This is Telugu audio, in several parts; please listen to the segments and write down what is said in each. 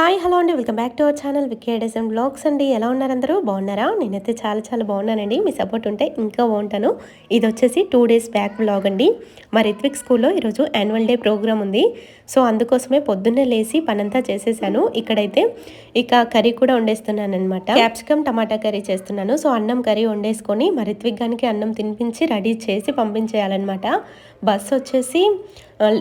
హాయ్ హలో అండి. Welcome back to our channel వికేడెస్ఎం vlogs అండి. ఎలా ఉన్నారు అందరూ? బాగున్నారా? నేనైతే చాలా చాలా బాగున్నానండి. మీ సపోర్ట్ ఉంటే ఇంకా బాగుంటాను. ఇది వచ్చేసి టూ డేస్ బ్యాక్ బ్లాగ్ అండి. మా రిత్విక్ స్కూల్లో ఈరోజు యాన్యువల్ డే ప్రోగ్రామ్ ఉంది. సో అందుకోసమే పొద్దున్నే లేచి పనంతా చేసేసాను. ఇక్కడైతే ఇక కర్రీ కూడా వండేస్తున్నాను అనమాట క్యాప్సికమ్ టమాటా కర్రీ చేస్తున్నాను. సో అన్నం కర్రీ వండేసుకొని మా రిత్విక్ గానికి అన్నం తినిపించి రెడీ చేసి పంపించేయాలన్నమాట. బస్ వచ్చేసి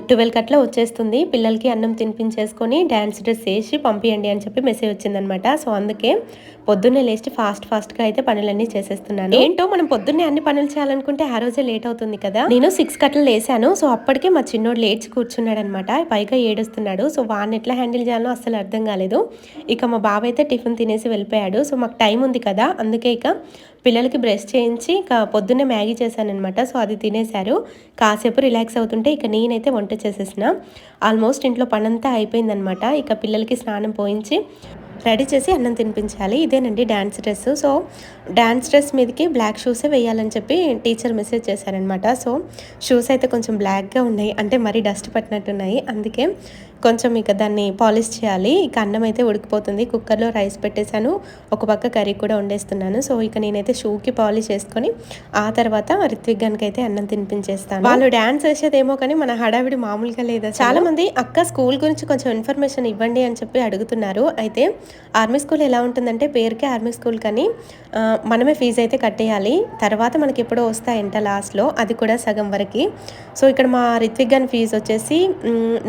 ట్వెల్వ్ కట్లా వచ్చేస్తుంది. పిల్లలకి అన్నం తినిపించేసుకొని డ్యాన్స్ డ్రెస్ వేసి పంపించండి అని చెప్పి మెసేజ్ వచ్చిందనమాట. సో అందుకే పొద్దున్నే లేచి ఫాస్ట్ ఫాస్ట్గా అయితే పనులన్నీ చేసేస్తున్నాను. ఏంటో మనం పొద్దున్నే అన్ని పనులు చేయాలనుకుంటే ఆ రోజే లేట్ అవుతుంది కదా. నేను సిక్స్ కట్లు లేసాను. సో అప్పటికే మా చిన్నోడు లేచి కూర్చున్నాడు అనమాట పైగా ఏడుస్తున్నాడు. సో వాడిని ఎట్లా హ్యాండిల్ చేయాలో అసలు అర్థం కాలేదు. ఇక మా బాబు అయితే టిఫిన్ తినేసి వెళ్ళిపోయాడు. సో మాకు టైం ఉంది కదా. అందుకే ఇక పిల్లలకి బ్రష్ చేయించి ఇంకా పొద్దున్నే మ్యాగీ చేశానమాట సో అది తినేశారు. కాసేపు రిలాక్స్ అవుతుంటే ఇక నేనైతే వంట చేసేసిన. ఆల్మోస్ట్ ఇంట్లో పనంతా అయిపోయిందనమాట ఇక పిల్లలకి స్నానం పోయించి రెడీ చేసి అన్నం తినిపించాలి. ఇదేనండి dance dress. So dance dress మీదకి బ్లాక్ షూసే వేయాలని చెప్పి టీచర్ మెసేజ్ చేశారనమాట సో షూస్ అయితే కొంచెం బ్లాక్గా ఉన్నాయి. అంటే మరీ డస్ట్ పట్టినట్టున్నాయి. అందుకే కొంచెం ఇక దాన్ని పాలిష్ చేయాలి. ఇక అన్నం అయితే ఉడికిపోతుంది. కుక్కర్లో రైస్ పెట్టేశాను. ఒక పక్క కర్రీ కూడా వండేస్తున్నాను. సో ఇక నేనైతే షూకి పాలిష్ చేసుకొని ఆ తర్వాత రిత్విక్ గన్కి అయితే అన్నం తినిపించేస్తాను. వాళ్ళు డ్యాన్స్ వేసేదేమో కానీ మన హడావిడి మామూలుగా లేదా చాలా మంది అక్క స్కూల్ గురించి కొంచెం ఇన్ఫర్మేషన్ ఇవ్వండి అని చెప్పి అడుగుతున్నారు. అయితే ఆర్మీ స్కూల్ ఎలా ఉంటుందంటే పేరుకే ఆర్మీ స్కూల్ కానీ మనమే ఫీజు అయితే కట్టేయాలి. తర్వాత మనకి ఎప్పుడో వస్తాయంట లాస్ట్లో. అది కూడా సగం వరకు. సో ఇక్కడ మా రిత్విక్ గన్ ఫీజు వచ్చేసి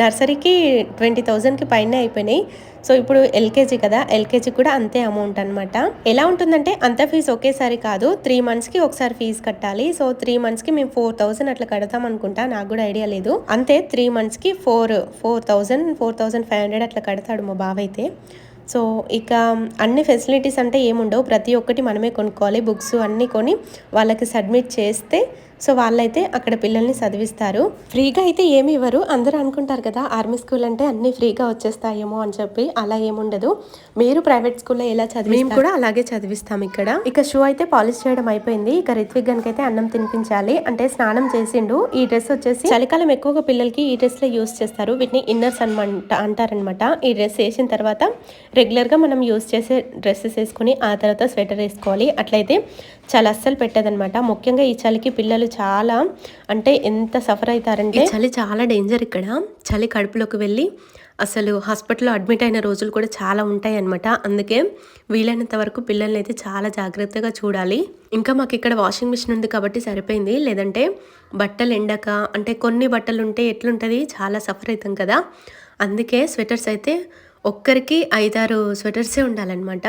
నర్సరీకి ట్వంటీ థౌజండ్కి పైన అయిపోయినాయి. సో ఇప్పుడు ఎల్కేజీ కదా ఎల్కేజీ కూడా అంతే అమౌంట్ అనమాట ఎలా ఉంటుందంటే అంత ఫీజు ఒకేసారి కాదు త్రీ మంత్స్కి ఒకసారి ఫీజు కట్టాలి. సో త్రీ మంత్స్కి మేము ఫోర్ థౌసండ్ అట్లా కడతాం అనుకుంటా నాకు కూడా ఐడియా లేదు. అంతే త్రీ మంత్స్కి four four thousand four thousand five hundred అట్లా కడతాడు మా బావైతే. అయితే సో ఇక అన్ని ఫెసిలిటీస్ అంటే ఏముండవు. ప్రతి ఒక్కటి మనమే కొనుక్కోవాలి. బుక్స్ అన్నీ కొని వాళ్ళకి సబ్మిట్ చేస్తే సో వాళ్ళైతే అక్కడ పిల్లల్ని చదివిస్తారు ఫ్రీగా అయితే ఏమి ఇవ్వరు. అందరూ అనుకుంటారు కదా ఆర్మీ స్కూల్ అంటే అన్ని ఫ్రీగా వచ్చేస్తాయేమో అని చెప్పి అలా ఏముండదు. మీరు ప్రైవేట్ స్కూల్లో ఎలా చదివి మేము కూడా అలాగే చదివిస్తాం ఇక్కడ. ఇక షూ అయితే పాలిష్ చేయడం అయిపోయింది. ఇక రిత్విక్ గన్కి అయితే అన్నం తినిపించాలి. అంటే స్నానం చేసిండు. ఈ డ్రెస్ వచ్చేసి చలికాలం ఎక్కువగా పిల్లలకి ఈ డ్రెస్లో యూస్ చేస్తారు. వీటిని ఇన్నర్స్ అనమాట అంటారనమాట. ఈ డ్రెస్ వేసిన తర్వాత రెగ్యులర్గా మనం యూస్ చేసే డ్రెస్సెస్ వేసుకుని ఆ తర్వాత స్వెటర్ వేసుకోవాలి. అట్లయితే చాలా అస్సలు పెట్టదనమాట. ముఖ్యంగా ఈ చలికి పిల్లలు చాలా అంటే ఎంత సఫర్ అవుతారంటే చలి చాలా డేంజర్ ఇక్కడ. చలి కడుపులోకి వెళ్ళి అసలు హాస్పిటల్లో అడ్మిట్ అయిన రోజులు కూడా చాలా ఉంటాయి అనమాట అందుకే వీలైనంత వరకు పిల్లల్ని అయితే చాలా జాగ్రత్తగా చూడాలి. ఇంకా మాకు ఇక్కడ వాషింగ్ మిషన్ ఉంది కాబట్టి సరిపోయింది. లేదంటే బట్టలు ఎండక అంటే కొన్ని బట్టలు ఉంటే ఎట్లుంటుంది? చాలా సఫర్ అవుతాం కదా. అందుకే స్వెటర్స్ అయితే ఒక్కరికి ఐదారు స్వెటర్సే ఉండాలన్నమాట.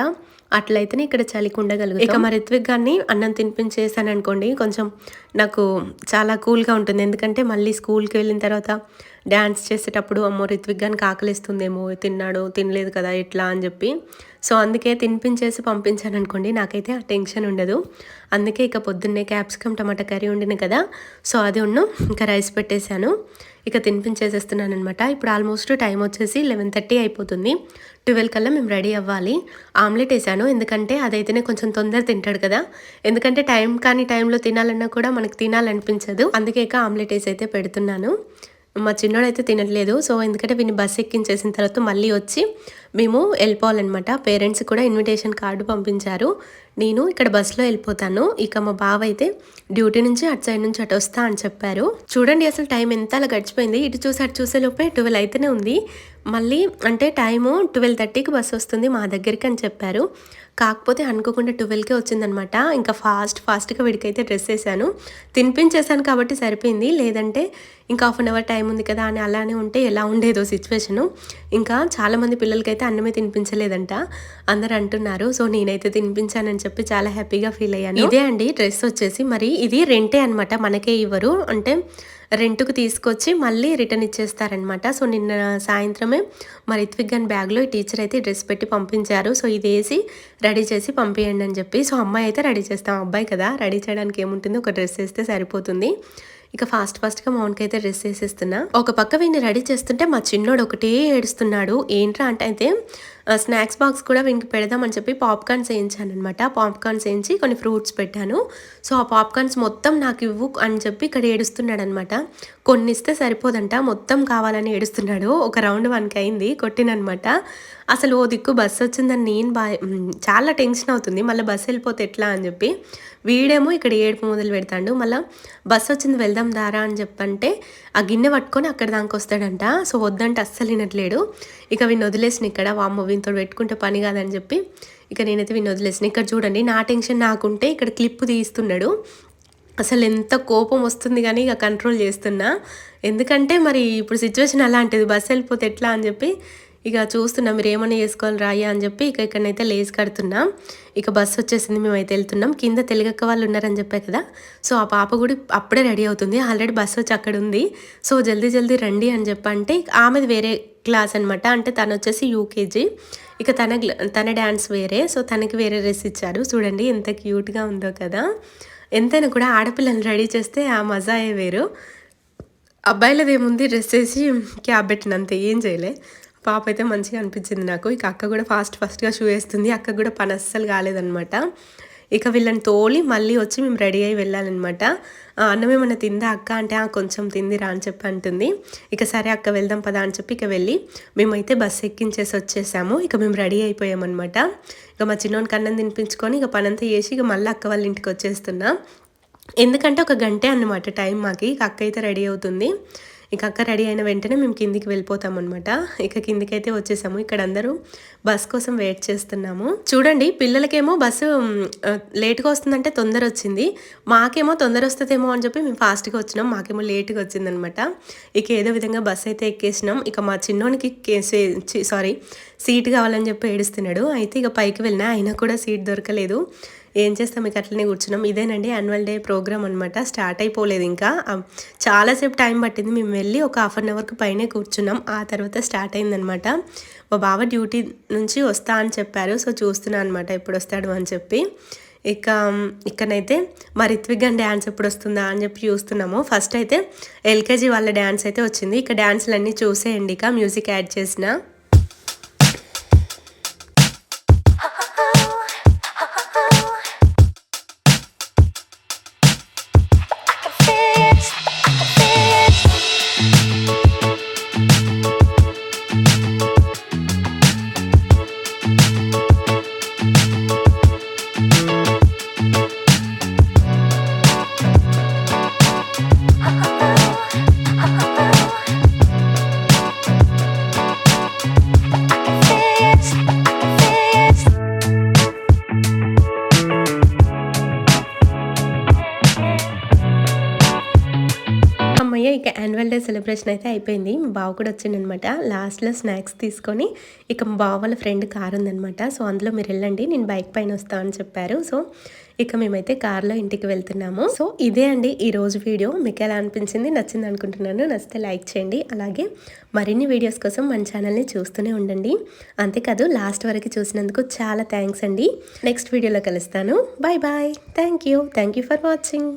అట్లయితేనే ఇక్కడ చలికి ఉండగలుగుతాం. ఇక మరి రిత్విక్ గారిని అన్నం తినిపించేసాను అనుకోండి కొంచెం నాకు చాలా కూల్గా ఉంటుంది. ఎందుకంటే మళ్ళీ స్కూల్కి వెళ్ళిన తర్వాత డ్యాన్స్ చేసేటప్పుడు అమ్మో రిత్విక్ గారికి ఆకలిస్తుందేమో తిన్నాడు తినలేదు కదా ఎట్లా అని చెప్పి. సో అందుకే తినిపించేసి పంపించాను అనుకోండి నాకైతే ఆ టెన్షన్ ఉండదు. అందుకే ఇక పొద్దున్నే క్యాప్సికమ్ టమాటా కర్రీ ఉండిన కదా సో అది ఉన్ను ఇంకా రైస్ పెట్టేశాను. ఇక తినిపించేసేస్తున్నాను అనమాట ఇప్పుడు ఆల్మోస్ట్ టైం వచ్చేసి లెవెన్ థర్టీ అయిపోతుంది. ట్వెల్వ్ కల్లా మేము రెడీ అవ్వాలి. ఆమ్లెట్ వేసాను ఎందుకంటే అదైతేనే కొంచెం తొందర తింటాడు కదా. ఎందుకంటే టైం కానీ టైంలో తినాలన్నా కూడా మనకు తినాలనిపించదు. అందుకే ఆమ్లెట్ వేసి అయితే పెడుతున్నాను. మా చిన్నోడైతే తినట్లేదు. సో ఎందుకంటే వీని బస్ ఎక్కించేసిన తర్వాత మళ్ళీ వచ్చి మేము వెళ్ళిపోవాలన్నమాట. పేరెంట్స్ కూడా ఇన్విటేషన్ కార్డు పంపించారు. నేను ఇక్కడ బస్సులో వెళ్ళిపోతాను. ఇక మా బావ అయితే డ్యూటీ నుంచి అటు సైడ్ నుంచి అటు వస్తా అని చెప్పారు. చూడండి అసలు టైం ఎంత అలా గడిచిపోయింది. ఇటు చూసి అటు చూసే లోపే ట్వెల్వ్ అయితేనే ఉంది. మళ్ళీ అంటే టైము ట్వెల్వ్ థర్టీకి బస్సు వస్తుంది మా దగ్గరికి అని చెప్పారు. కాకపోతే అనుకోకుండా ట్వెల్వ్కే వచ్చిందనమాట. ఇంకా ఫాస్ట్ ఫాస్ట్గా వీడికైతే డ్రెస్ వేసాను తినిపించేసాను కాబట్టి సరిపోయింది. లేదంటే ఇంకా హాఫ్ అన్ అవర్ టైం ఉంది కదా అని అలానే ఉంటే ఎలా ఉండేదో సిచ్యువేషను. ఇంకా చాలామంది పిల్లలకైతే అన్నమే తినిపించలేదంట. అందరు అంటున్నారు సో నేనైతే తినిపించానని చెప్పి చాలా హ్యాపీగా ఫీల్ అయ్యాను. ఇదే అండి డ్రెస్ వచ్చేసి. మరి ఇది రెంటే అనమాట మనకే ఇవ్వరు. అంటే రెంట్కు తీసుకొచ్చి మళ్ళీ రిటర్న్ ఇచ్చేస్తారనమాట సో నిన్న సాయంత్రమే మరి రిత్విక్ గన్ బ్యాగ్లో ఈ టీచర్ అయితే డ్రెస్ పెట్టి పంపించారు. సో ఇది వేసి రెడీ చేసి పంపించండి అని చెప్పి. సో అమ్మాయి అయితే రెడీ చేస్తాం. అబ్బాయి కదా రెడీ చేయడానికి ఏముంటుంది? ఒక డ్రెస్ వేస్తే సరిపోతుంది. ఇక ఫాస్ట్ ఫాస్ట్గా మౌన్కి అయితే డ్రెస్ వేసేస్తున్నా. ఒక పక్క వీడిని రెడీ చేస్తుంటే మా చిన్నోడు ఒకటే ఏడుస్తున్నాడు. ఏంట్రా? అంటే అయితే స్నాక్స్ బాక్స్ కూడా వీనికి పెడదామని చెప్పి పాప్కార్న్స్ వేయించాను అనమాట పాప్కార్న్స్ వేయించి కొన్ని ఫ్రూట్స్ పెట్టాను. సో ఆ పాప్కార్న్స్ మొత్తం నాకు ఇవ్వు అని చెప్పి ఇక్కడ ఏడుస్తున్నాడు అనమాట కొన్ని ఇస్తే సరిపోదంట. మొత్తం కావాలని ఏడుస్తున్నాడు. ఒక రౌండ్ వన్కి అయింది. కొట్టిననమాట అసలు ఓ దిక్కు బస్సు వచ్చిందని నేను బా చాలా టెన్షన్ అవుతుంది. మళ్ళీ బస్సు వెళ్ళిపోతే ఎట్లా అని చెప్పి. వీడేమో ఇక్కడ ఏడుపు మొదలు పెడతాడు. మళ్ళీ బస్సు వచ్చింది వెళ్దాం దారా అని చెప్పంటే ఆ గిన్నె పట్టుకొని అక్కడ దానికి వస్తాడంట. సో వద్దంటే అస్సలు వినట్లేడు. ఇక వీడిని వదిలేసిన ఇక్కడ. వామ్మ వీనితో పెట్టుకుంటే పని కాదని చెప్పి ఇక నేనైతే వీడిని వదిలేసిన. ఇక్కడ చూడండి నా టెన్షన్ నాకుంటే ఇక్కడ క్లిప్ తీస్తున్నాడు అసలు ఎంత కోపం వస్తుంది కానీ ఇక కంట్రోల్ చేస్తున్నా. ఎందుకంటే మరి ఇప్పుడు సిచ్యువేషన్ అలాంటిది బస్సు వెళ్ళిపోతే ఎట్లా అని చెప్పి ఇక చూస్తున్నా మీరు ఏమైనా వేసుకోవాలి రాయా అని చెప్పి ఇక ఇక్కడనైతే లేచి కడుతున్నాం. ఇక బస్సు వచ్చేసింది మేమైతే వెళ్తున్నాం. కింద తెలుగక్క వాళ్ళు ఉన్నారని చెప్పే కదా. సో ఆ పాప కూడా అప్పుడే రెడీ అవుతుంది. ఆల్రెడీ బస్సు వచ్చి అక్కడ ఉంది. సో జల్దీ జల్దీ రండి అని చెప్పంటే ఆమెది వేరే క్లాస్ అనమాట అంటే తను వచ్చేసి యూకేజీ. ఇక తన తన డ్యాన్స్ వేరే. సో తనకి వేరే డ్రెస్ ఇచ్చారు చూడండి ఎంత క్యూట్గా ఉందో కదా. ఎంతైనా కూడా ఆడపిల్లల్ని రెడీ చేస్తే ఆ మజాయే వేరు. అబ్బాయిలది ఏముంది? డ్రెస్ వేసి క్యాబ్ పెట్టినంత ఏం చేయలే. పాప అయితే మంచిగా అనిపించింది నాకు. ఇక అక్క కూడా ఫాస్ట్ ఫాస్ట్గా షూ వేస్తుంది. అక్క కూడా పని అస్సలు కాలేదనమాట ఇక వీళ్ళని తోలి మళ్ళీ వచ్చి మేము రెడీ అయ్యి వెళ్ళాలన్నమాట. అన్నం ఏమన్నా తిందా అక్క అంటే కొంచెం తిందిరా అని చెప్పి అంటుంది. ఇక సరే అక్క వెళ్దాం పదా అని చెప్పి ఇక వెళ్ళి మేమైతే బస్సు ఎక్కించేసి వచ్చేసాము. ఇక మేము రెడీ అయిపోయామన్నమాట. ఇక మా చిన్నోనికి అన్నం తినిపించుకొని ఇక పనంతా చేసి ఇక మళ్ళీ అక్క వాళ్ళ ఇంటికి వచ్చేస్తున్నాం. ఎందుకంటే ఒక గంటే అన్నమాట టైం మాకి. ఇక అక్క అయితే రెడీ అవుతుంది. ఇక అక్క రెడీ అయిన వెంటనే మేము కిందికి వెళ్ళిపోతాం అనమాట ఇక కిందికి అయితే వచ్చేసాము. ఇక్కడ అందరూ బస్ కోసం వెయిట్ చేస్తున్నాము. చూడండి పిల్లలకేమో బస్సు లేట్గా వస్తుందంటే తొందర వచ్చింది. మాకేమో తొందర వస్తుందేమో అని చెప్పి మేము ఫాస్ట్గా వచ్చినాం. మాకేమో లేట్గా వచ్చిందనమాట ఇక ఏదో విధంగా బస్సు అయితే ఎక్కేసినాం. ఇక మా చిన్నోనికి సారీ సీట్ కావాలని చెప్పి ఏడుస్తున్నాడు. అయితే ఇక పైకి వెళ్ళినా అయినా కూడా సీట్ దొరకలేదు. ఏం చేస్తాం? ఇక అట్లనే కూర్చున్నాం. ఇదేనండి యాన్యువల్ డే ప్రోగ్రామ్ అనమాట స్టార్ట్ అయిపోలేదు ఇంకా. చాలాసేపు టైం పట్టింది. మేము వెళ్ళి ఒక హాఫ్ అన్ అవర్కి పైనే కూర్చున్నాం. ఆ తర్వాత స్టార్ట్ అయిందనమాట మా బావ డ్యూటీ నుంచి వస్తా అని చెప్పారు. సో చూస్తున్నాను అనమాట ఎప్పుడు వస్తాడు అని చెప్పి. ఇక ఇక్కడైతే మా రిత్విక్ డ్యాన్స్ ఎప్పుడు వస్తుందా అని చెప్పి చూస్తున్నాము. ఫస్ట్ అయితే ఎల్కేజీ వాళ్ళ డ్యాన్స్ అయితే వచ్చింది. ఇక డ్యాన్సులు అన్నీ చూసేయండి. ఇక మ్యూజిక్ యాడ్ చేసిన. ఇక యాన్యువల్ డే సెలబ్రేషన్ అయితే అయిపోయింది. మా బావ కూడా వచ్చిందనమాట లాస్ట్లో స్నాక్స్ తీసుకొని ఇక మా బావ వాళ్ళ ఫ్రెండ్ కార్ ఉందనమాట. సో అందులో మీరు వెళ్ళండి. నేను బైక్ పైన వస్తా అని చెప్పారు. సో ఇక మేమైతే కార్లో ఇంటికి వెళ్తున్నాము. సో ఇదే అండి ఈ రోజు వీడియో మీకు ఎలా అనిపించింది? నచ్చింది అనుకుంటున్నాను. నచ్చితే లైక్ చేయండి. అలాగే మరిన్ని వీడియోస్ కోసం మన ఛానల్ని చూస్తూనే ఉండండి. అంతేకాదు లాస్ట్ వరకు చూసినందుకు చాలా థ్యాంక్స్ అండి. నెక్స్ట్ వీడియోలో కలుస్తాను. Bye bye thank you thank you for watching